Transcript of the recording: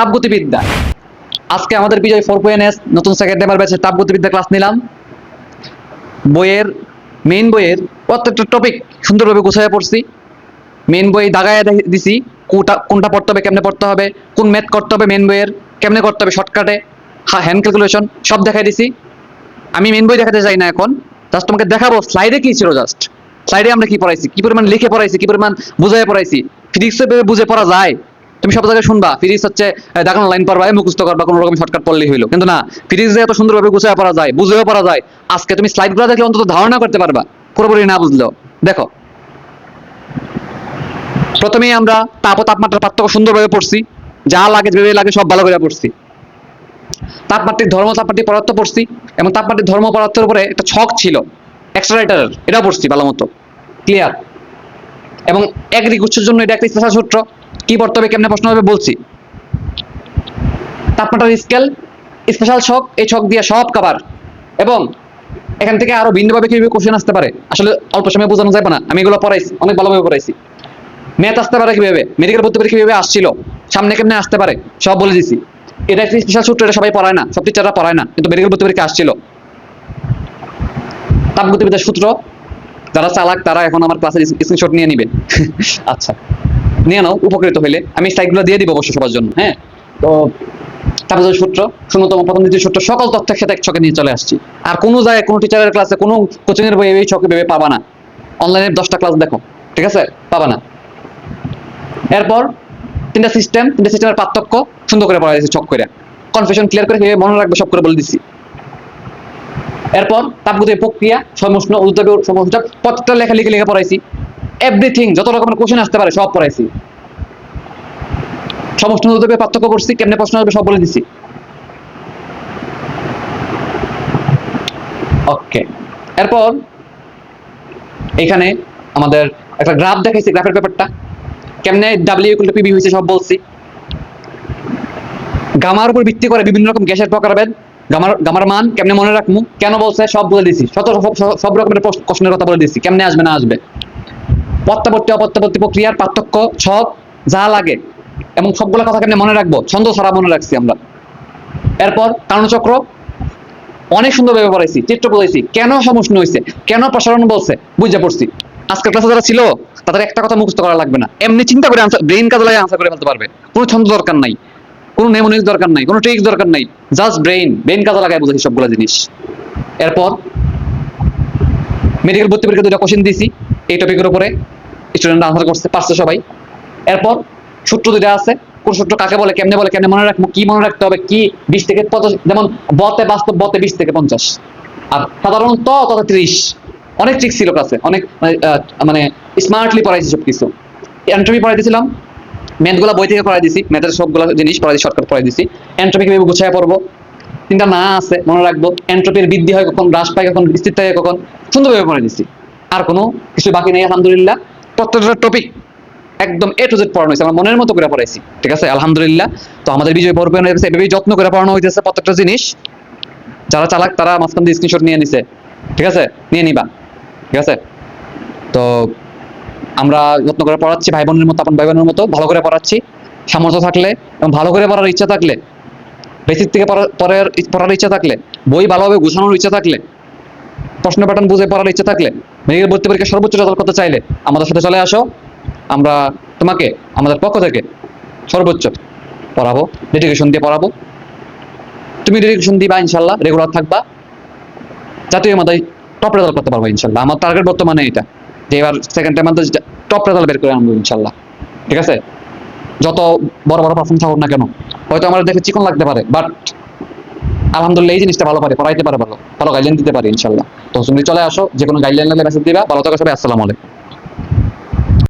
তাপগতিবিদ্যা। আজকে আমাদের Bijoy four point S নতুন সেকেন্ড এবার ব্যাচে তাপগতিবিদ্যা ক্লাস নিলাম। বইয়ের মেইন বইয়ের প্রত্যেকটা টপিক সুন্দরভাবে গুছাইয়া পড়ছি। মেইন বই দাগায় দিছি, কোনটা কোনটা পড়তে হবে, কেমনে পড়তে হবে, কোন ম্যাথ করতে হবে মেইন বইয়ের, কেমনে করতে হবে শর্টকাটে হ্যাঁ হ্যান্ড ক্যালকুলেশন সব দেখাই দিছি। আমি মেইন বই দেখাতে চাই না এখন জাস্ট তোমাকে দেখাবো স্লাইডে কি ছিল জাস্ট স্লাইডে আমরা কি পড়াইছি, কি পরিমাণ লিখে পড়াইছি, কি পরিমাণ বুঝাই পড়াইছি ফিজিক্স বুঝে পড়া যায়? তুমি সব জায়গায় শুনবা ফিজিক্স হচ্ছে দেখানো লাইন পড়বা এই মুখস্থ করবা, কোনো রকম শর্টকাট পড়লেই হইল। কিন্তু না ফিজিক্স এত সুন্দরভাবে গুছায় পড়া যায়, বুঝেও পড়া যায়, আজকে তুমি স্লাইডগুলো দেখলে অন্তত ধারণা করতে পারবা, পুরোপুরি না বুঝলেও। দেখো। প্রথমেই আমরা তাপ ও তাপমাত্রার পার্থক্য সুন্দরভাবে পড়ছি, যা লাগে যেভাবে লাগে সব ভালো করে পড়ছি। তাপমাত্রিক ধর্ম, তাপমাত্রিক পদার্থ পড়ছি, এবং তাপমাত্রিক ধর্ম পদার্থের উপরে একটা ছক ছিল এক্সট্রাটারের এটাও পড়ছি ভালো মতো। ক্লিয়ার এবং এগ্রি গুচ্ছের জন্য এটা একটা স্পেশাল সূত্র। কি পড়তে হবে কেমনে প্রশ্ন হবে বলছি। তাপমাত্রার স্কেল স্পেশাল ছক এই ছক দিয়ে সব কভার এবং এখান থেকে আরও ভিন্নভাবে কীভাবে কোশ্চেন আসতে পারে, আসলে অল্প সময় বোঝানো যাবে না। আমি এগুলো পড়াইছি, অনেক ভালোভাবে পড়াইছি। ম্যাথ আসতে পারে কীভাবে মেডিকেল ভর্তি পরীক্ষা কীভাবে আসছিল, সামনে কেমনে আসতে পারে, সব বলে দিছি। এটা একটা স্পেশাল সূত্র, এটা সবাই পড়ায় না, সব টিচাররা পড়ায় না, কিন্তু মেডিকেল ভর্তি পরীক্ষা আসছিল। তাপগতিবিদ্যার সূত্র যারা চালাক, তারা এখন আমার ক্লাসের স্ক্রিনশট নিয়ে নিবে। আচ্ছা। নিয়ে নাও, উপকৃত হইলে। আমি স্লাইডগুলো দিয়ে দিব অবশ্যই সবার জন্য হ্যাঁ? তো তাপগতির সূত্র শূন্যতম প্রথম দ্বিতীয় সূত্র, সকল তথ্যের সাথে এক ছকে নিয়ে চলে আসছি। আর কোনো জায়গায় কোনো টিচারের ক্লাসে কোনো কোচিং এর বইয়ে এই ছকে ভেবে পাবা না। অনলাইনে দশটা ক্লাস দেখো, ঠিক আছে? পাবা না। এরপর তিনটা সিস্টেম তিনটা সিস্টেমের পার্থক্য সুন্দর করে পড়া দিয়েছে ছক করে। কনফিউশন ক্লিয়ার করে মনে রাখবে, সব করে বলে দিচ্ছি এরপর তাপগতির প্রক্রিয়া সমষ্ণ উদ্যোগ সমষ্টা প্রত্যেকটা লেখা লিখে লিখে পড়াইছি। এভরিথিং যত রকমের কোশ্চেন আসতে পারে, সব পড়াইছি। সমষ্ণ উদ্যোগের পার্থক্য করছি, কেমনে প্রশ্ন আসবে সব বলে দিছি। ওকে এরপর এখানে আমাদের একটা গ্রাফ দেখাইছি গ্রাফের ব্যাপারটা কেমনে ডাব্লিউ ইকুয়াল টু পিবি হয়েছে সব বলছি। গামার উপর ভিত্তি করে বিভিন্ন রকম গ্যাসের প্রকারভেদ গামার মান কেমনে মনে রাখমু? কেন বলছে? সব বলে দিছি। শত সব- রকমের প্রশ্নের কথা বলে দিছি। কেমনে আসবে, না আসবে? প্রত্যাবর্তী অপত্যাবর্তী প্রক্রিয়ার পার্থক্য ছক যা লাগে এবং সবগুলো কথা কেমনে মনে রাখব? ছন্দ ছাড়া মনে রাখছি আমরা। এরপর কারণচক্র অনেক সুন্দরভাবে পড়াইছি, চিত্র বলেছি কেন সমষ্ণ হয়েছে কেন প্রসারণ বলছে? বুঝে পড়ছি। আজকের ক্লাসে যারা ছিল, তাদের একটা কথা মুখস্থ করা লাগবে না। এমনি চিন্তা করে আনসার ব্রেন কাজে লাগে আনসার করে ফেলতে পারবে। কোনো ছন্দ দরকার নাই। কোনো নেমোনিক্স দরকার নাই কোনো ট্রিক্স দরকার নাই জাস্ট ব্রেন ব্রেন কাজে লাগায় বুঝেছি সবগুলো জিনিস। এরপর মেডিকেল ভর্তি পরীক্ষা দুটা কোশ্চেন দিয়েছি এই টপিকের উপরে। স্টুডেন্ট আনসার করছে পারছে সবাই। এরপর সূত্র দুটা আছে কোন সূত্র কাকে বলে কেমনে বলে কেমনে মনে রাখব কি মনে রাখতে হবে কি বিশ থেকে পঞ্চাশ যেমন বতে বাস্তব বতে বিশ থেকে পঞ্চাশ। আর সাধারণত তথা ত্রিশ। অনেক ট্রিক ছিল কাছে অনেক মানে, আহ, মানে স্মার্টলি পড়াইছি সব কিছু এন্ট্রপি পড়াই ম্যাথগুলো বই থেকে পড়াই দিছি, ম্যাথের সবগুলো জিনিস পড়াই দিই শর্টকাট পড়াই দিছি। এন্ট্রপি কীভাবে গুছায় পড়ব? তিনটা না আছে, মনে রাখব। এন্ট্রপির বৃদ্ধি হয় কখন, হ্রাস পায় কখন বিস্তৃত হয় কখন, সুন্দরভাবে পড়াই দিছি। আর কোনো কিছু বাকি নেই, আলহামদুলিল্লাহ। প্রত্যেকটা টপিক একদম এ টু জেড পড়ানো হয়েছে, আমার মনের মতো করে পড়াইছি, ঠিক আছে? আলহামদুলিল্লাহ। তো আমাদের বিজয় পর্ব এভাবেই যত্ন করে পড়ানো হইতেছে প্রত্যেকটা জিনিস। যারা চালাক, তারা মাঝখান দিয়ে স্ক্রিনশট নিয়ে নিছে, ঠিক আছে? নিয়ে নিবা, ঠিক আছে? তো আমরা যত্ন করে পড়াচ্ছি ভাই বোনের মতো, আপন ভাই বোনের মতো, ভালো করে পড়াচ্ছি। সামর্থ্য থাকলে এবং ভালো করে পড়ার ইচ্ছা থাকলে, বেসিক থেকে পড়া- পড়ার পড়ার ইচ্ছা থাকলে, বই ভালোভাবে গুছানোর ইচ্ছা থাকলে, প্রশ্ন প্যাটার্ন বুঝে পড়ার ইচ্ছা থাকলে মেডিকেল ভর্তি পরীক্ষা সর্বোচ্চ রেজাল্ট করতে চাইলে আমাদের সাথে চলে আসো। আমরা তোমাকে, আমাদের পক্ষ থেকে সর্বোচ্চ পড়াবো ডেডিকেশন দিয়ে পড়াবো। তুমি ডেডিকেশন দিবা ইনশাল্লাহ রেগুলার থাকবা। জাতীয় মধ্যে টপ রেজাল্ট করতে পারব ইনশাল্লাহ। আমার টার্গেট বর্তমানে এটা। এবার সেকেন্ড টাইম মধ্যে টপ রেজাল্ট বের করে আনব ইনশাল্লাহ। ঠিক আছে? যত বড় বড় পারফর্ম থাকুক না কেন, হয়তো আমার দেখে চিকন লাগতে পারে বাট আলহামদুলিল্লাহ এই জিনিসটা ভালো পারে, পড়াইতে পারে ভালো ভালো গাইডলাইন দিতে পারে ইনশাল্লাহ। তো তুমি চলে আসো যে কোনো গাইডলাইন লাগলে মেসেজ দিবা। ভালো থাকো সবাই, আসসালামু আলাইকুম।